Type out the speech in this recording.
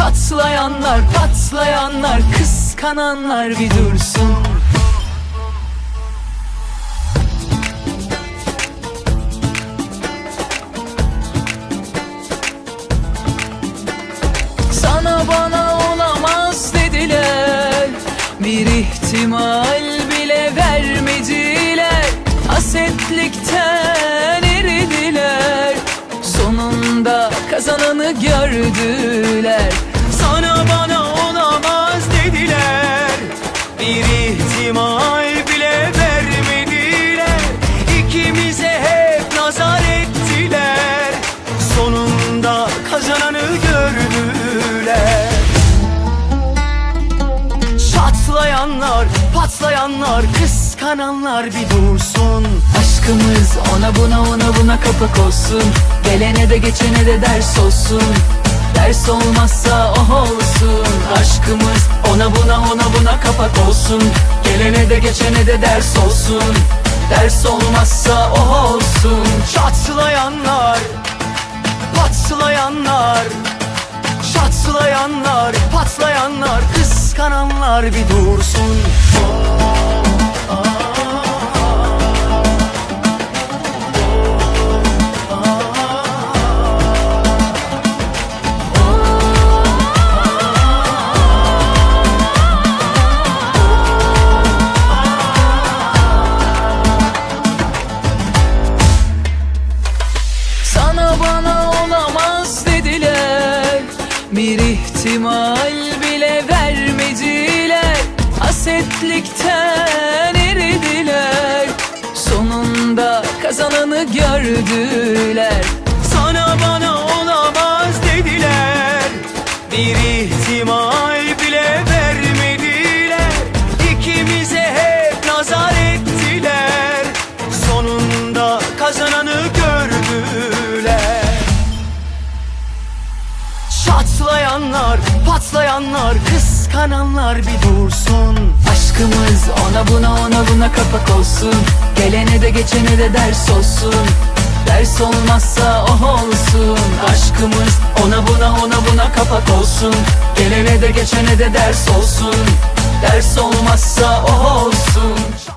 Çatlayanlar patlayanlar kıskananlar bir dursun. Sana bana olamaz dediler. Bir ihtimal bile vermediler. Hasetlikten eridiler. Sonunda kazananı gördüler Sonunda kazananı gördüler Çatlayanlar, patlayanlar, kıskananlar bir dursun. Aşkımız ona buna ona buna kapak olsun. Gelene de geçene de ders olsun. Ders olmazsa oh olsun. Aşkımız ona buna ona buna kapak olsun. Gelene de geçene de ders olsun. Ders olmazsa oh olsun. Çatlayanlar, patlayanlar Çatlayanlar, patlayanlar, kıskananlar bir dursun. Sana ihtimal bile vermediler. Hasetlikten eridiler. Sonunda kazananı gördüler Çatlayanlar, patlayanlar, kıskananlar bir dursun. Aşkımız ona buna ona buna kapak olsun. Gelene de geçene de ders olsun. Ders olmazsa oh olsun. Aşkımız ona buna ona buna kapak olsun. Gelene de geçene de ders olsun. Ders olmazsa oh olsun